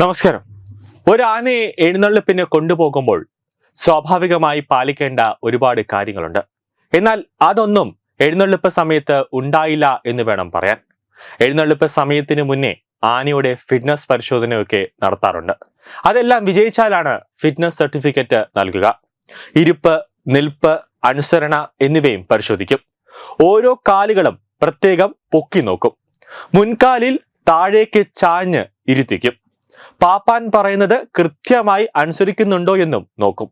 നമസ്കാരം. ഒരു എഴുന്നള്ളിപ്പിന് കൊണ്ടുപോകുമ്പോൾ സ്വാഭാവികമായി പാലിക്കേണ്ട ഒരുപാട് കാര്യങ്ങളുണ്ട്. എന്നാൽ അതൊന്നും എഴുന്നള്ളിപ്പ് സമയത്ത് ഉണ്ടായില്ല എന്ന് വേണം പറയാൻ. എഴുന്നള്ളിപ്പ് സമയത്തിന് മുന്നേ ആനയുടെ ഫിറ്റ്നസ് പരിശോധനയൊക്കെ നടത്താറുണ്ട്. അതെല്ലാം വിജയിച്ചാലാണ് ഫിറ്റ്നസ് സർട്ടിഫിക്കറ്റ് നൽകുക. ഇരുപ്പ് നിൽപ്പ് അനുസരണ എന്നിവയും പരിശോധിക്കും. ഓരോ കാലുകളും പ്രത്യേകം പൊക്കി നോക്കും. മുൻകാലിൽ താഴേക്ക് ചാഞ്ഞ് ഇരുത്തിക്കും. പാപ്പാൻ പറയുന്നത് കൃത്യമായി അനുസരിക്കുന്നുണ്ടോ എന്നും നോക്കും.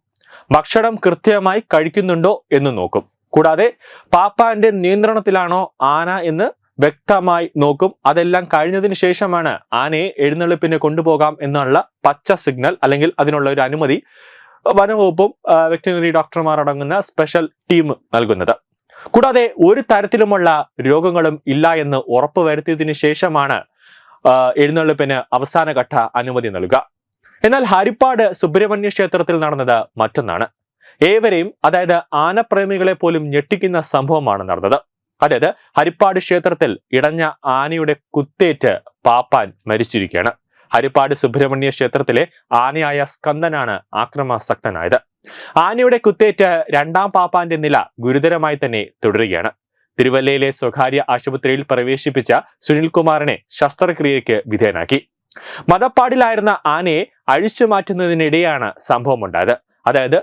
ഭക്ഷണം കൃത്യമായി കഴിക്കുന്നുണ്ടോ എന്നും നോക്കും. കൂടാതെ പാപ്പാന്റെ നിയന്ത്രണത്തിലാണോ ആന എന്ന് വ്യക്തമായി നോക്കും. അതെല്ലാം കഴിഞ്ഞതിന് ശേഷമാണ് ആനയെ എഴുന്നള്ളിപ്പിന് കൊണ്ടുപോകാം എന്നുള്ള പച്ച സിഗ്നൽ അല്ലെങ്കിൽ അതിനുള്ള ഒരു അനുമതി വനവകുപ്പും വെറ്റിനറി ഡോക്ടർമാർ അടങ്ങുന്ന സ്പെഷ്യൽ ടീം നൽകുന്നത്. കൂടാതെ ഒരു തരത്തിലുമുള്ള രോഗങ്ങളും ഇല്ല എന്ന് ഉറപ്പുവരുത്തിയതിനു ശേഷമാണ് എഴുന്നള്ളിപ്പിന് അവസാനഘട്ട അനുമതി നൽകുക. എന്നാൽ ഹരിപ്പാട് സുബ്രഹ്മണ്യ ക്ഷേത്രത്തിൽ നടന്നത് മറ്റൊന്നാണ്. ഏവരെയും അതായത് ആനപ്രേമികളെ പോലും ഞെട്ടിക്കുന്ന സംഭവമാണ് നടന്നത്. അതായത് ഹരിപ്പാട് ക്ഷേത്രത്തിൽ ഇടഞ്ഞ ആനയുടെ കുത്തേറ്റ് പാപ്പാൻ മരിച്ചിരിക്കുകയാണ്. ഹരിപ്പാട് സുബ്രഹ്മണ്യ ക്ഷേത്രത്തിലെ ആനയായ സ്കന്ദനാണ് ആക്രമാസക്തനായത്. ആനയുടെ കുത്തേറ്റ് രണ്ടാം പാപ്പാന്റെ നില ഗുരുതരമായി തന്നെ തുടരുകയാണ്. തിരുവല്ലയിലെ സ്വകാര്യ ആശുപത്രിയിൽ പ്രവേശിപ്പിച്ച സുനിൽകുമാറിനെ ശസ്ത്രക്രിയയ്ക്ക് വിധേയനാക്കി. മതപ്പാടിലായിരുന്ന ആനയെ അഴിച്ചു മാറ്റുന്നതിനിടെയാണ് സംഭവമുണ്ടായത്. അതായത്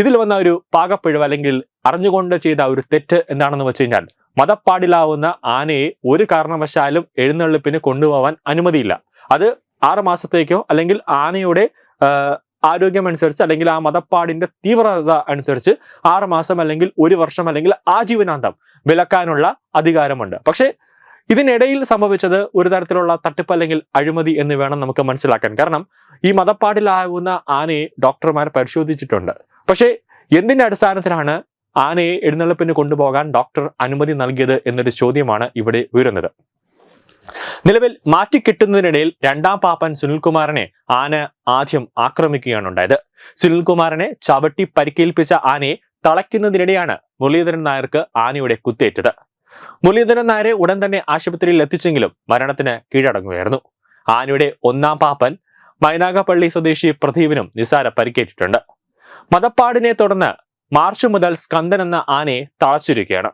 ഇതിൽ വന്ന ഒരു പാകപ്പിഴവ് അല്ലെങ്കിൽ അറിഞ്ഞുകൊണ്ട് ചെയ്ത ഒരു തെറ്റ് എന്താണെന്ന് വെച്ച് കഴിഞ്ഞാൽ മതപ്പാടിലാവുന്ന ആനയെ ഒരു കാരണവശാലും എഴുന്നള്ളിപ്പിന് കൊണ്ടുപോകാൻ അനുമതിയില്ല. അത് ആറ് മാസത്തേക്കോ അല്ലെങ്കിൽ ആനയുടെ ആരോഗ്യമനുസരിച്ച് അല്ലെങ്കിൽ ആ മതപ്പാടിന്റെ തീവ്രത അനുസരിച്ച് ആറ് മാസം അല്ലെങ്കിൽ ഒരു വർഷം അല്ലെങ്കിൽ ആജീവനാന്തം വിലക്കാനുള്ള അധികാരമുണ്ട്. പക്ഷേ ഇതിനിടയിൽ സംഭവിച്ചത് ഒരു തരത്തിലുള്ള തട്ടിപ്പ് അല്ലെങ്കിൽ അഴിമതി എന്ന് വേണം നമുക്ക് മനസ്സിലാക്കാൻ. കാരണം ഈ മതപ്പാടിലാകുന്ന ആനയെ ഡോക്ടർമാർ പരിശോധിച്ചിട്ടുണ്ട്. പക്ഷേ എന്തിന്റെ അടിസ്ഥാനത്തിലാണ് ആനയെ എഴുന്നള്ളിപ്പിന് കൊണ്ടുപോകാൻ ഡോക്ടർ അനുമതി നൽകിയത് എന്നൊരു ചോദ്യമാണ് ഇവിടെ ഉയരുന്നത്. നിലവിൽ മാറ്റിക്കിട്ടുന്നതിനിടയിൽ രണ്ടാം പാപ്പൻ സുനിൽകുമാറിനെ ആന ആദ്യം ആക്രമിക്കുകയാണ് ഉണ്ടായത്. സുനിൽകുമാറിനെ ചവിട്ടി പരിക്കേൽപ്പിച്ച ആനയെ തളയ്ക്കുന്നതിനിടെയാണ് മുരളീധരൻ നായർക്ക് ആനയുടെ കുത്തേറ്റത്. മുരളീധരൻ നായരെ ഉടൻ തന്നെ ആശുപത്രിയിൽ എത്തിച്ചെങ്കിലും മരണത്തിന് കീഴടങ്ങുകയായിരുന്നു. ആനയുടെ ഒന്നാം പാപ്പൻ മൈനാഗപ്പള്ളി സ്വദേശി പ്രദീപിനും നിസാര പരിക്കേറ്റിട്ടുണ്ട്. മതപ്പാടിനെ തുടർന്ന് മാർച്ച് മുതൽ സ്കന്ദൻ എന്ന ആനയെ തളച്ചിരിക്കുകയാണ്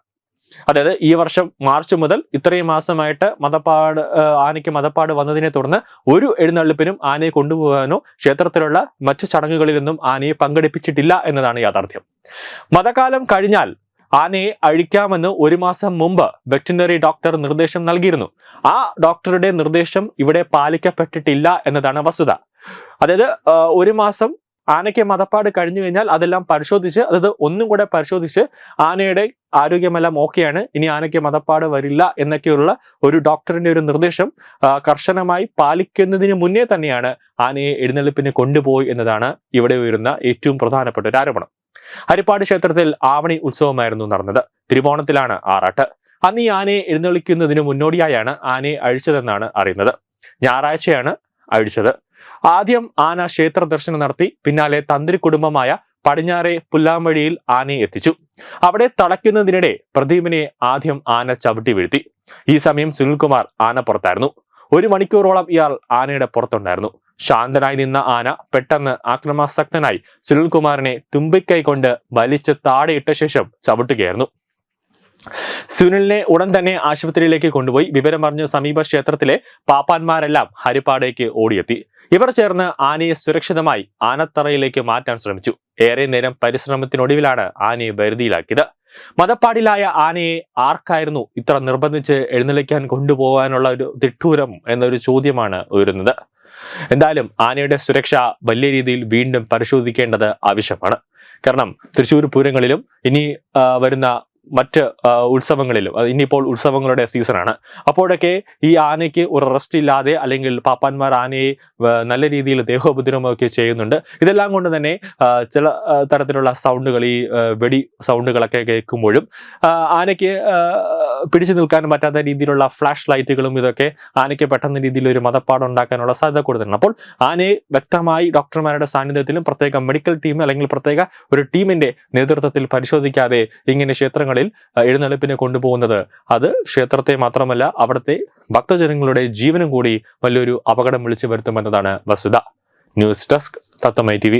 അതായത് ഈ വർഷം മാർച്ച് മുതൽ ഇത്രയും മാസമായിട്ട് മതപ്പാട് ആനയ്ക്ക് മതപ്പാട് വന്നതിനെ തുടർന്ന് ഒരു എഴുന്നള്ളിപ്പിനും ആനയെ കൊണ്ടുപോകാനോ ക്ഷേത്രത്തിലുള്ള മറ്റ് ചടങ്ങുകളിലൊന്നും ആനയെ പങ്കെടുപ്പിച്ചിട്ടില്ല എന്നതാണ് യാഥാർത്ഥ്യം. മതകാലം കഴിഞ്ഞാൽ ആനയെ അഴിക്കാമെന്ന് ഒരു മാസം മുമ്പ് വെറ്റിനറി ഡോക്ടർ നിർദ്ദേശം നൽകിയിരുന്നു. ആ ഡോക്ടറുടെ നിർദ്ദേശം ഇവിടെ പാലിക്കപ്പെട്ടിട്ടില്ല എന്നതാണ് വസ്തുത. അതായത് ഒരു മാസം ആനയ്ക്ക് മതപ്പാട് കഴിഞ്ഞു കഴിഞ്ഞാൽ അതെല്ലാം പരിശോധിച്ച് അതായത് ഒന്നും കൂടെ പരിശോധിച്ച് ആനയുടെ ആരോഗ്യമെല്ലാം ഓക്കെയാണ്. ഇനി ആനയ്ക്ക് മതപ്പാട് വരില്ല എന്നൊക്കെയുള്ള ഒരു ഡോക്ടറിന്റെ ഒരു നിർദ്ദേശം കർശനമായി പാലിക്കുന്നതിന് മുന്നേ തന്നെയാണ് ആനയെ എഴുന്നള്ളിപ്പിന് കൊണ്ടുപോയി എന്നതാണ് ഇവിടെ ഉയരുന്ന ഏറ്റവും പ്രധാനപ്പെട്ട ഒരു ആരോപണം. ഹരിപ്പാട് ക്ഷേത്രത്തിൽ ആവണി ഉത്സവമായിരുന്നു നടന്നത്. തിരുവോണത്തിലാണ് ആറാട്ട്. അന്ന് ഈ ആനയെ എഴുന്നള്ളിക്കുന്നതിന് മുന്നോടിയായാണ് ആനയെ അഴിച്ചതെന്നാണ് അറിയുന്നത്. ഞായറാഴ്ചയാണ് അഴിച്ചത്. ആദ്യം ആന ക്ഷേത്ര ദർശനം നടത്തി പിന്നാലെ തന്ത്രി കുടുംബമായ പടിഞ്ഞാറെ പുല്ലാമ്പഴിയിൽ ആനയെ എത്തിച്ചു. അവിടെ തളയ്ക്കുന്നതിനിടെ പ്രദീപിനെ ആദ്യം ആന ചവിട്ടി വീഴ്ത്തി. ഈ സമയം സുനിൽകുമാർ ആന പുറത്തായിരുന്നു. ഒരു മണിക്കൂറോളം ഇയാൾ ആനയുടെ പുറത്തുണ്ടായിരുന്നു. ശാന്തനായി നിന്ന ആന പെട്ടെന്ന് ആക്രമാസക്തനായി സുനിൽകുമാറിനെ തുമ്പിക്കൈ കൊണ്ട് വലിച്ച് താഴെയിട്ട ശേഷം ചവിട്ടുകയായിരുന്നു. സുനിലിനെ ഉടൻ തന്നെ ആശുപത്രിയിലേക്ക് കൊണ്ടുപോയി വിവരം അറിഞ്ഞ സമീപ ക്ഷേത്രത്തിലെ പാപ്പാന്മാരെല്ലാം ഹരിപ്പാടേക്ക് ഓടിയെത്തി. ഇവർ ചേർന്ന് ആനയെ സുരക്ഷിതമായി ആനത്തറയിലേക്ക് മാറ്റാൻ ശ്രമിച്ചു. ഏറെ നേരം പരിശ്രമത്തിനൊടുവിലാണ് ആനയെ വരുതിയിലാക്കിയത്. മതപ്പാടിലായ ആനയെ ആർക്കായിരുന്നു ഇത്ര നിർബന്ധിച്ച് എഴുന്നള്ളിക്കാൻ കൊണ്ടുപോകാനുള്ള ഒരു തിട്ടൂരം എന്നൊരു ചോദ്യമാണ് ഉയരുന്നത്. എന്തായാലും ആനയുടെ സുരക്ഷ വലിയ രീതിയിൽ വീണ്ടും പരിശോധിക്കേണ്ടത് ആവശ്യമാണ്. കാരണം തൃശ്ശൂർ പൂരങ്ങളിലും ഇനി വരുന്ന മറ്റ് ഉത്സവങ്ങളിലും. ഇനിയിപ്പോൾ ഉത്സവങ്ങളുടെ സീസണാണ്. അപ്പോഴൊക്കെ ഈ ആനയ്ക്ക് ഒരു റെസ്റ്റ് ഇല്ലാതെ അല്ലെങ്കിൽ പാപ്പാന്മാർ ആനയെ നല്ല രീതിയിൽ ദേഹോപദ്രവമൊക്കെ ചെയ്യുന്നുണ്ട്. ഇതെല്ലാം കൊണ്ട് തന്നെ ചില തരത്തിലുള്ള സൗണ്ടുകൾ ഈ വെടി സൗണ്ടുകളൊക്കെ കേൾക്കുമ്പോഴും ആനയ്ക്ക് പിടിച്ചു നിൽക്കാൻ പറ്റാത്ത രീതിയിലുള്ള ഫ്ലാഷ് ലൈറ്റുകളും ഇതൊക്കെ ആനയ്ക്ക് പെട്ടെന്ന് രീതിയിൽ ഒരു മതപ്പാട് ഉണ്ടാക്കാനുള്ള സാധ്യത കൂടുതലാണ്. അപ്പോൾ ആനയെ വ്യക്തമായി ഡോക്ടർമാരുടെ സാന്നിധ്യത്തിലും പ്രത്യേക മെഡിക്കൽ ടീം അല്ലെങ്കിൽ പ്രത്യേക ഒരു ടീമിന്റെ നേതൃത്വത്തിൽ പരിശോധിക്കാതെ ഇങ്ങനെ ക്ഷേത്രങ്ങളിൽ ദിവസങ്ങളിൽ എഴുന്നള്ളിപ്പിനെ കൊണ്ടുപോകുന്നത്. അത് ക്ഷേത്രത്തെ മാത്രമല്ല അവിടുത്തെ ഭക്തജനങ്ങളുടെ ജീവനും കൂടി വലിയൊരു അപകടം വിളിച്ചു വരുത്തുമെന്നതാണ് വസ്തുത ന്യൂസ് ഡെസ്ക് തത്തമൈ ടി